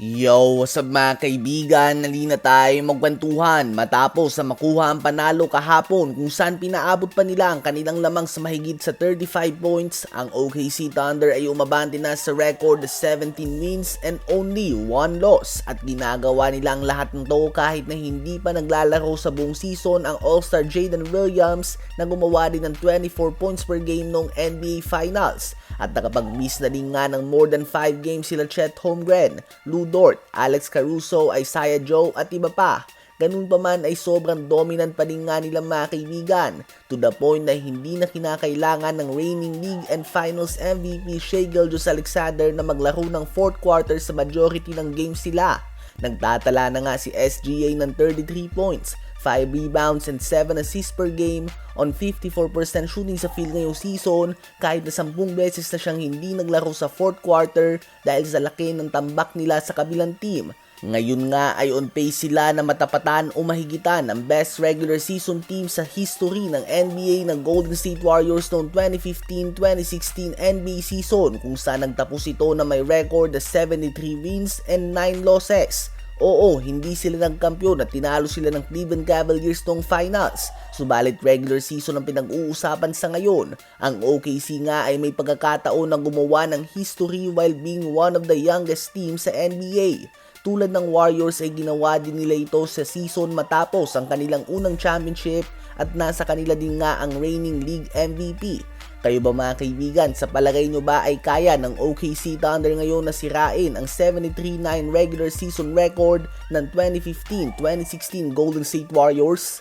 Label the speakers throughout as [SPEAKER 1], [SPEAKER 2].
[SPEAKER 1] Yo, what's up mga kaibigan? Nalina tayo magkwentuhan matapos sa makuha ang panalo kahapon kung saan pinaabot pa nila ang kanilang lamang sa mahigit sa 35 points. Ang OKC Thunder ay umabante na sa record 17 wins and only 1 loss at ginagawa nila ang lahat ng to kahit na hindi pa naglalaro sa buong season ang All-Star Jaden Williams na gumawa din ng 24 points per game noong NBA Finals at nakapag-miss na din nga ng more than 5 games sila Chet Holmgren, Lou Dort, Alex Caruso, Isaiah Joe at iba pa. Ganun pa man ay sobrang dominant pa din nga nilang mga kaibigan to the point na hindi na kinakailangan ng reigning league and finals MVP Shea Gilgeous Alexander na maglaro ng fourth quarter sa majority ng games sila. Nagtatala na nga si SGA ng 33 points, 5 rebounds and 7 assists per game on 54% shooting sa field ngayong season kahit na 10 beses na siyang hindi naglaro sa fourth quarter dahil sa laki ng tambak nila sa kabilang team. Ngayon nga ay on pace sila na matapatan o mahigitan ang best regular season team sa history ng NBA ng Golden State Warriors noong 2015-2016 NBA season kung saan nagtapos ito na may record na 73 wins and 9 losses. Oo, hindi sila nagkampiyon at tinalo sila ng Cleveland Cavaliers noong finals. Subalit regular season ang pinag-uusapan sa ngayon. Ang OKC nga ay may pagkakataon na gumawa ng history while being one of the youngest teams sa NBA. Tulad ng Warriors ay ginawa din nila ito sa season matapos ang kanilang unang championship at nasa kanila din nga ang reigning league MVP. Kayo ba mga kaibigan, sa palagay nyo ba ay kaya ng OKC Thunder ngayon na sirain ang 73-9 regular season record ng 2015-2016 Golden State Warriors?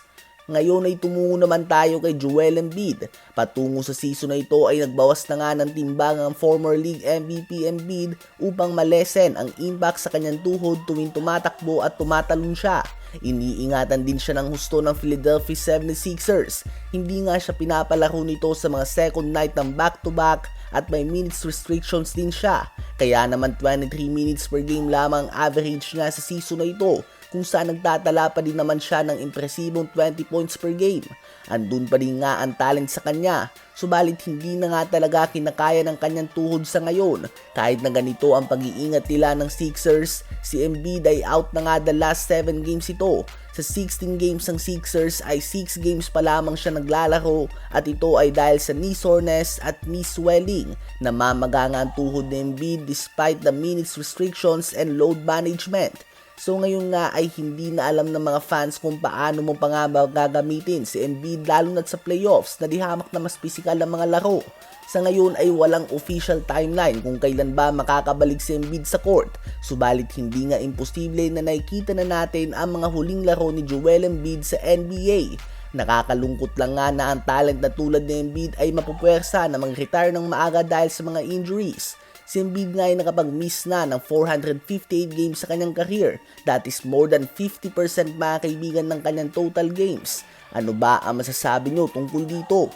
[SPEAKER 1] Ngayon ay tumungo naman tayo kay Joel Embiid. Patungo sa season na ito ay nagbawas na nga ng timbang ang former league MVP Embiid upang malesen ang impact sa kanyang tuhod tuwing tumatakbo at tumatalon siya. Iniingatan din siya ng husto ng Philadelphia 76ers. Hindi nga siya pinapalaro nito sa mga second night ng back-to-back at may minutes restrictions din siya. Kaya naman 23 minutes per game lamang average niya sa season na ito kung saan nagtatala pa din naman siya ng impresibong 20 points per game. Andun pa din nga ang talent sa kanya, subalit hindi na nga talaga kinakaya ng kanyang tuhod sa ngayon. Kahit na ganito ang pag-iingat nila ng Sixers, si Embiid ay out na nga the last 7 games ito. Sa 16 games ng Sixers ay 6 games pa lamang siya naglalaro at ito ay dahil sa knee soreness at knee swelling. Namamaga nga ang tuhod ni Embiid despite the minutes restrictions and load management. So ngayon nga ay hindi na alam ng mga fans kung paano mo pa nga gagamitin si Embiid lalo na sa playoffs na dihamak na mas pisikal ang mga laro. Sa ngayon ay walang official timeline kung kailan ba makakabalik si Embiid sa court. Subalit hindi nga imposible na nakikita na natin ang mga huling laro ni Joel Embiid sa NBA. Nakakalungkot lang nga na ang talent na tulad ni Embiid ay mapupwersa na mag-retire ng maaga dahil sa mga injuries. Si Embiid nga ay nakapag-miss na ng 458 games sa kanyang career. That is more than 50% mga kaibigan ng kanyang total games. Ano ba ang masasabi nyo tungkol dito?